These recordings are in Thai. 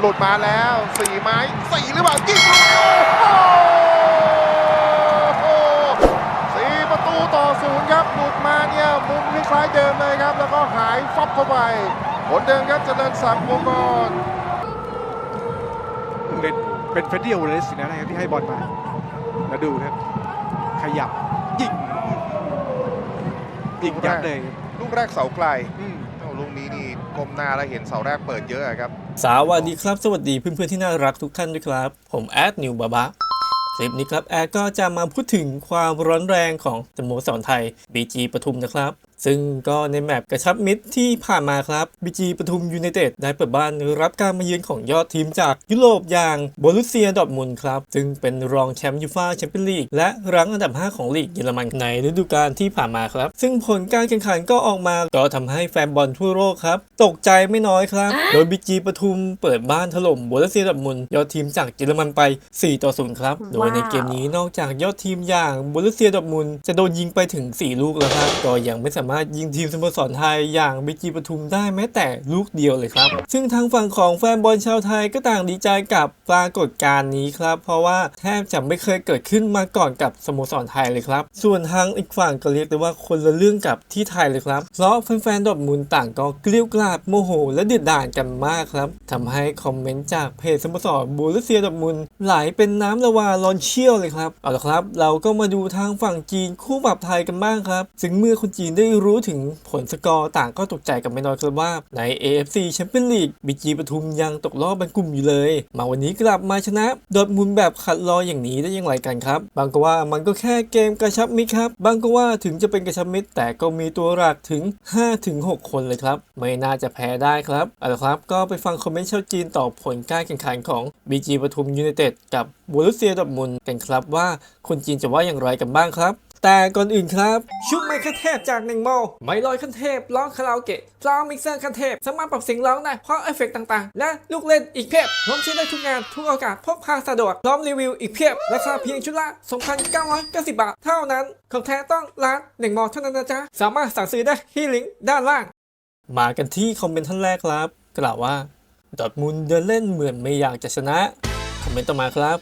หลุดมาแล้วสี่ไม้สี่หรือเปล่ายิงลูกโอ้โหสี่ประตูต่อศูนย์ครับหลุดมาเนี่ยมุมคล้ายๆเดิมเลยครับ แล้วก็หายฟับเข้าไปผลเดิมครับเจริญศักดิ์วงกรผู้เล่นเป็นเฟรดดี้โอเรสนะครับที่ให้บอลมาแล้วดูครับ ขยับยิงยิงยัดเลยครับลูกแรกเสาไกล ก้มหน้าแล้วเห็นเสาแรกเปิดเยอะครับ สวัสดีครับ สวัสดีเพื่อนๆที่น่ารักทุกท่านด้วยครับ ผมแอดนิวบาบาคลิปนี้ครับแอดก็จะมาพูดถึงความร้อนแรงของสโมสรไทย BG ปทุมนะครับ ซึ่งก็ในแมปกระชับมิตรที่ผ่านมาครับ BG ปทุมยูไนเต็ดได้เปิดบ้านรับการมาเยือนของยอดทีมจากยุโรปอย่างโบรุสเซียดอร์ทมุนด์ครับ ซึ่งเป็นรองแชมป์ยูฟ่าแชมเปี้ยนลีกและรั้งอันดับ 5 ของลีกเยอรมันในฤดูกาลที่ผ่านมาครับ ซึ่งผลการแข่งขันก็ออกมาก็ทำให้แฟนบอลทั่วโลกครับ ตกใจไม่น้อยครับ โดย BG ปทุมเปิดบ้านถล่มโบรุสเซียดอร์ทมุนด์ยอดทีมจากเยอรมันไป 4 ต่อ 0 ครับ โดยในเกมนี้นอกจากยอดทีมอย่างโบรุสเซียดอร์ทมุนด์จะโดนยิงไปถึง 4 ลูกแล้วครับก็ยังไม่สามารถยิงทีมสโมสรไทยอย่าง BG ปทุมได้แม้แต่ลูกเดียวเลยครับ ซึ่งทางฝั่งของแฟนบอลชาวไทยก็ต่างดีใจกับปรากฏการณ์นี้ครับ เพราะว่าแทบจะไม่เคยเกิดขึ้นมาก่อนกับสโมสรไทยเลยครับ ส่วนทางอีกฝั่งก็เรียกได้ว่าคนละเรื่องกับที่ไทยเลยครับ เพราะแฟนๆดอทมุนด์ต่างก็เกลี้ยวกราดโมโห และเดือดดาลกันมากครับทำให้คอมเมนต์จากเพจสโมสรบูรุเซียดอทมุนด์ไหลเป็นน้ำละวาร้อนเชี่ยวเลยครับเอาละครับ เราก็มาดูทางฝั่งจีนคู่ปรับไทยกันบ้างครับ ซึ่งเมื่อคนจีนได้รู้ถึงผลสกอร์ต่างก็ตกใจกันไม่น้อยครับว่า ใน AFC แชมเปี้ยนลีกบีจีปทุมยังตกรอบเป็นกลุ่มอยู่เลย มาวันนี้กลับมาชนะดอร์ทมุนแบบขัดรออย่างนี้ได้อย่างไรกันครับ บางก็ว่ามันก็แค่เกมกระชับมิตรครับ บางก็ว่าถึงจะเป็นกระชับมิตรแต่ก็มีตัวหลักถึง 5-6 คนเลยครับ ไม่น่าจะแพ้ได้ครับเอาละครับก็ไปฟังคอมเมนต์ชาวจีนต่อผลการแข่งขันของ BG ปทุมยูไนเต็ดกับบูรุเซียดอร์ทมุนกันครับว่าคนจีนจะว่าอย่างไรกันบ้างครับ แต่ก่อนอื่นครับ ชุดไมค์ขั้นเทพจากหนึ่งโมไมค์ลอยขั้นเทพร้องคาราโอเกะซาวด์มิกเซอร์ขั้นเทพ สามารถปรับเสียงร้องได้เพราะเอฟเฟกต์ต่างๆ และลูกเล่นอีกเพียบพร้อมใช้ได้ทุกงานทุกโอกาสพกพาสะดวกพร้อมรีวิวอีกเพียบราคาเพียงชุดละ2,990 บาท เท่านั้น ของแท้ต้องร้านหนึ่งโมเท่านั้นนะจ๊ะสามารถสั่งซื้อได้ที่ลิงก์ด้านล่าง มากันที่คอมเมนต์ท่านแรกครับ กล่าวว่าดอทมุนเดินเล่นเหมือนไม่อยากจะชนะคอมเมนต์ต่อมาครับ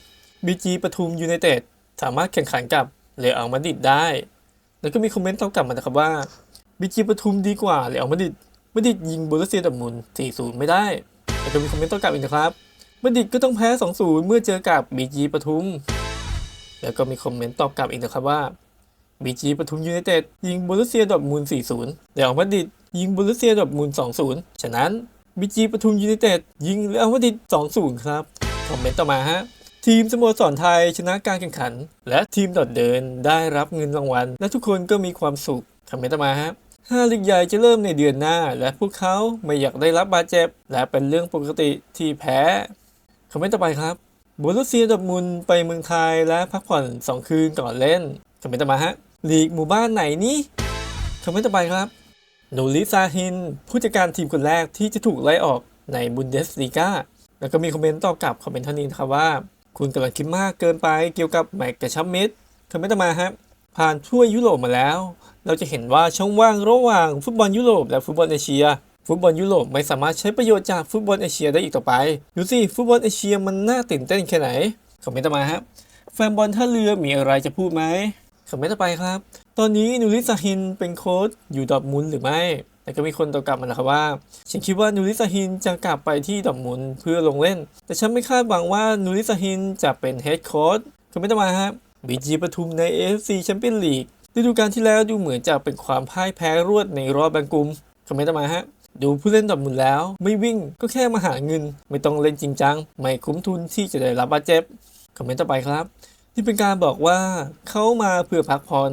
BG ปทุมยูไนเต็ดสามารถแข่งขันกับ เรอัลมาดิดได้ แล้วก็มีคอมเมนต์ตอบกลับมานะครับว่า BG ปทุมดีกว่าเรอัลมาดิดมาดิดยิงโบรุสเซียดอร์ทมุน4-0 ไม่ได้ แล้วก็มีคอมเมนต์ตอบกลับอีกนะครับมาดิดก็ต้องแพ้ 2-0 เมื่อเจอกับ BG ปทุม แล้วก็มีคอมเมนต์ตอบกลับอีกนะครับว่า BG ปทุมยูไนเต็ดยิงโบรุสเซียดอร์ทมุน4-0เรอัลมาดิดยิงโบรุสเซียดอร์ทมุน2-0 ฉะนั้น BG ปทุมยูไนเต็ดยิงเรอัลมาดิด2-0 ครับคอมเมนต์ต่อมาฮะ ทีมสโมสรไทยชนะการแข่งขัน และทีมดอดเดินได้รับเงินรางวัล และทุกคนก็มีความสุขคอมเมนต์ต่อมาฮะห้าลีกใหญ่จะเริ่มในเดือนหน้า และพวกเขาไม่อยากได้รับบาดเจ็บ และเป็นเรื่องปกติที่แพ้คอมเมนต์ต่อไปครับบูรุสเซียดอร์ทมุนไปเมืองไทยและพักผ่อน 2 คืนก่อนเล่นคอมเมนต์ต่อมาฮะลีกหมู่บ้านไหนนี่คอมเมนต์ต่อไปครับโนลิซาฮิน ผู้จัดการทีมคนแรกที่จะถูกไล่ออกในบุนเดสลีกาแล้วก็มีคอมเมนต์ตอบกลับคอมเมนต์ท่านนี้นะครับว่า คุณกำลังคิดมากเกินไปเกี่ยวกับแมกกระชับมิตรคอมเมต์ต่อมาครับผ่านทั่วยุโรปมาแล้ว เราจะเห็นว่าช่องว่างระหว่างฟุตบอลยุโรปและฟุตบอลเอเชีย ฟุตบอลยุโรปไม่สามารถใช้ประโยชน์จากฟุตบอลเอเชียได้อีกต่อไป ดูสิฟุตบอลเอเชียมันน่าตื่นเต้นแค่ไหนคอมเมนต์ต่อมาครับแฟนบอลท่าเรือมีอะไรจะพูดไหมคอมเมนต์ต่อไปครับ ตอนนี้นูริซาฮินเป็นโค้ชอยู่ดอร์ทมุนหรือไม่ แล้วก็มีคนตอบกลับมานะครับว่า ฉันคิดว่านูริซาฮินจะกลับไปที่ดอร์ทมุนเพื่อลงเล่น แต่ฉันไม่คาดหวังว่านูริซาฮินจะเป็นเฮดโค้ชคอมเมนต์ต่อมาครับบีจีปทุมใน AFC แชมเปี้ยนลีกฤดูกาลที่แล้วดูเหมือนจะเป็นความพ่ายแพ้รวดในรอบแบ่งกลุ่มคอมเมนต์ต่อมาฮะ ดูผู้เล่นดอร์ทมุนแล้ว ไม่วิ่งก็แค่มาหาเงิน ไม่ต้องเล่นจริงจัง ไม่คุ้มทุนที่จะได้รับบาดเจ็บคอมเมนต์ต่อไปครับ ที่เป็นการบอกว่าเขามาเพื่อพักผ่อน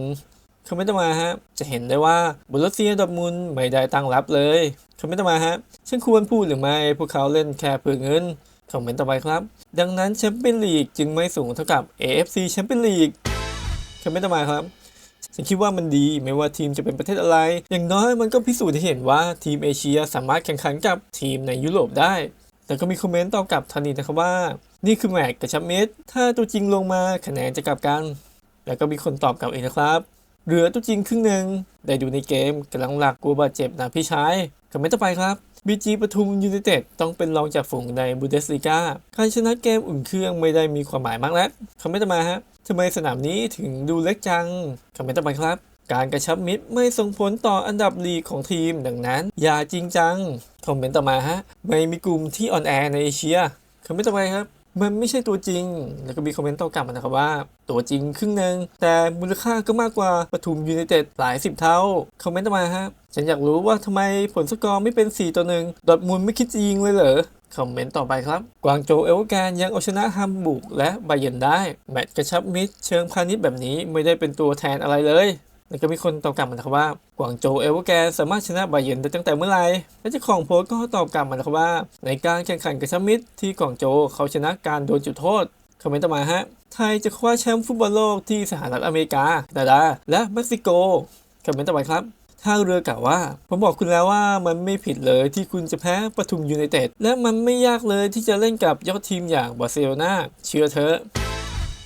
คอมเมนต์ต่อมาฮะจะเห็นได้ว่าบุรุษเซียดอมุนไม่ได้ตั้งรับเลยคอมเมนต์ต่อมาฮะฉันควรพูดหรือไม่พวกเขาเล่นแค่เพื่อเงินคอมเมนต์ต่อไปครับ ดังนั้นแชมเปี้ยนลีกจึงไม่สูงเท่ากับ AFC แชมเปี้ยนลีกคอมเมนต์ต่อมาครับฉันคิดว่ามันดีไม่ว่าทีมจะเป็นประเทศอะไร อย่างน้อยมันก็พิสูจน์ให้เห็นว่าทีมเอเชียสามารถแข่งขันกับทีมในยุโรปได้ แต่ก็มีคอมเมนต์ตอบกลับทันทีนะครับว่า นี่คือแมตช์กระชับมิตรถ้าตัวจริงลงมาคะแนนจะกลับกัน แล้วก็มีคนตอบกลับอีกนะครับ เหลือตัวจริงครึ่งหนึ่งได้ดูในเกมกำลังหลักกลัวบาดเจ็บนะพี่ชายคอมเมนต์ต่อไปครับบีจีปทุมยูไนเต็ดต้องเป็นรองจากฝูงในบูเดสลีกาการชนะเกมอุ่นเครื่องไม่ได้มีความหมายมากนักคอมเมนต์ต่อมาฮะทำไมสนามนี้ถึงดูเล็กจังคอมเมนต์ต่อไปครับ การกระชับมิตรไม่ส่งผลต่ออันดับลีกของทีมดังนั้น อย่าจริงจังคอมเมนต์ต่อมาฮะไม่มีกลุ่มที่ออนแอร์ในเอเชียคอมเมนต์ต่อไปครับ มันไม่ใช่ตัวจริง แล้วก็มีคอมเมนต์โตกลับมานะครับว่า ตัวจริงครึ่งหนึ่งแต่มูลค่าก็มากกว่าปทุมยูไนเต็ดหลายสิบเท่า คอมเมนต์มาฮะ ฉันอยากรู้ว่าทำไมผลสกอร์ไม่เป็น 4 ต่อหนึ่งดอทมุนด์ไม่คิดจะยิงเลยเหรอ คอมเมนต์ต่อไปครับ กวางโจเอลแกนยังเอาชนะฮัมบูร์กและไบเยนได้ แมตช์กระชับมิตรเชิงพาณิชย์แบบนี้ไม่ได้เป็นตัวแทนอะไรเลย แล้วก็มีคนตอบกลับมานะครับว่า กวางโจเอเวอร์แกนสามารถชนะไบเยนได้ตั้งแต่เมื่อไหร่และเจ้าของโพสต์ก็ตอบกลับมานะครับว่า ในการแข่งขันกระชับมิตรที่กวางโจเขาชนะการโดนจุดโทษคอมเมนต์ต่อมาฮะ ไทยจะคว้าแชมป์ฟุตบอลโลกที่สหรัฐอเมริกาแคนาดา และเม็กซิโกคอมเมนต์ต่อไปครับท่าเรือกล่าวว่า ผมบอกคุณแล้วว่ามันไม่ผิดเลยที่คุณจะแพ้ปทุมยูไนเต็ดและมันไม่ยากเลยที่จะเล่นกับยอดทีมอย่างบาร์เซโลนาเชื่อเถอะ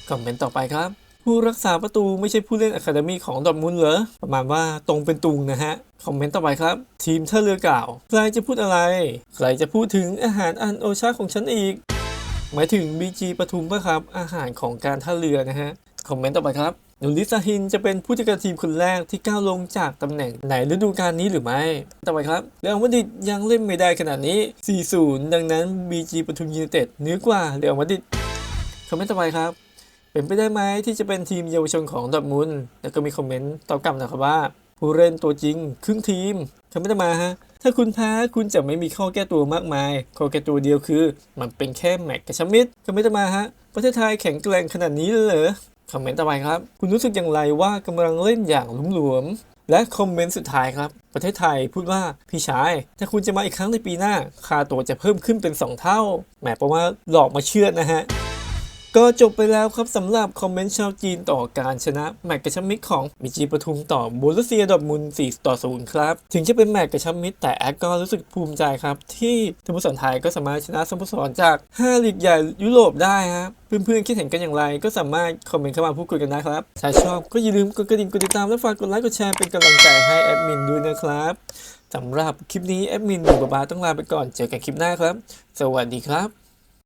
คอมเมนต์ต่อไปครับ ผู้รักษาประตูไม่ใช่ผู้เล่นอะคาเดมีของดอทมุนเหรอ ประมาณว่าตรงเป็นตุงนะฮะ คอมเมนต์ต่อไปครับ ทีมท่าเรือกล่าว ใครจะพูดอะไร ใครจะพูดถึงอาหารอันโอชาของฉันอีก หมายถึง BG ปทุมปะครับ อาหารของการท่าเรือนะฮะ คอมเมนต์ต่อไปครับนุลิซาฮินจะเป็นผู้จัดการทีมคนแรกที่ก้าวลงจากตำแหน่งในฤดูกาลนี้หรือไม่ ต่อไปครับเรอัลมาดริดยังเล่นไม่ได้ขนาดนี้ 4-0 ดังนั้น BG ปทุมยูไนเต็ดเหนือกว่าเรอัลมาดริดคอมเมนต์ต่อไปครับ เป็นไปได้ไหมที่จะเป็นทีมเยาวชนของดอทมุนแล้วก็มีคอมเมนต์ตอบกลับนะครับว่าผู้เล่นตัวจริง ครึ่งทีมคอมเมนต์ต่อมาฮะ ถ้าคุณแพ้คุณจะไม่มีข้อแก้ตัวมากมาย ข้อแก้ตัวเดียวคือ มันเป็นแค่แมตช์กระชับมิตรคอมเมนต์ต่อมาฮะ ประเทศไทยแข็งแกร่งขนาดนี้เลยเหรอคอมเมนต์ต่อไปครับ คุณรู้สึกอย่างไรว่ากำลังเล่นอย่างหลุมหลวม และคอมเมนต์สุดท้ายครับ ประเทศไทยพูดว่าพี่ชาย ถ้าคุณจะมาอีกครั้งในปีหน้า ค่าตัวจะเพิ่มขึ้นเป็น 2 เท่าแหมเพราะว่าหลอกมาเชื่อนะฮะ ก็จบไปแล้วครับสำหรับคอมเมนต์ชาวจีนต่อการชนะแมตช์กระชับมิตรของมิจิปทุมต่อบูรเซียดอทมุน4ต่อ0ครับ ถึงจะเป็นแมตช์กระชับมิตรแต่แอดก็รู้สึกภูมิใจครับ ที่สโมสรไทยก็สามารถชนะสโมสรจาก 5 ลีกใหญ่ยุโรปได้ครับเพื่อนๆคิดเห็นกันอย่างไรก็สามารถคอมเมนต์เข้ามาพูดคุยกันได้ครับถ้าชอบก็อย่าลืมกดกระดิ่งกดติดตามและฝากกดไลค์กดแชร์เป็นกำลังใจให้แอดมินด้วยนะครับสำหรับคลิปนี้แอดมินหนูบาบาต้องลาไปก่อนเจอกันคลิปหน้าครับ สวัสดีครับ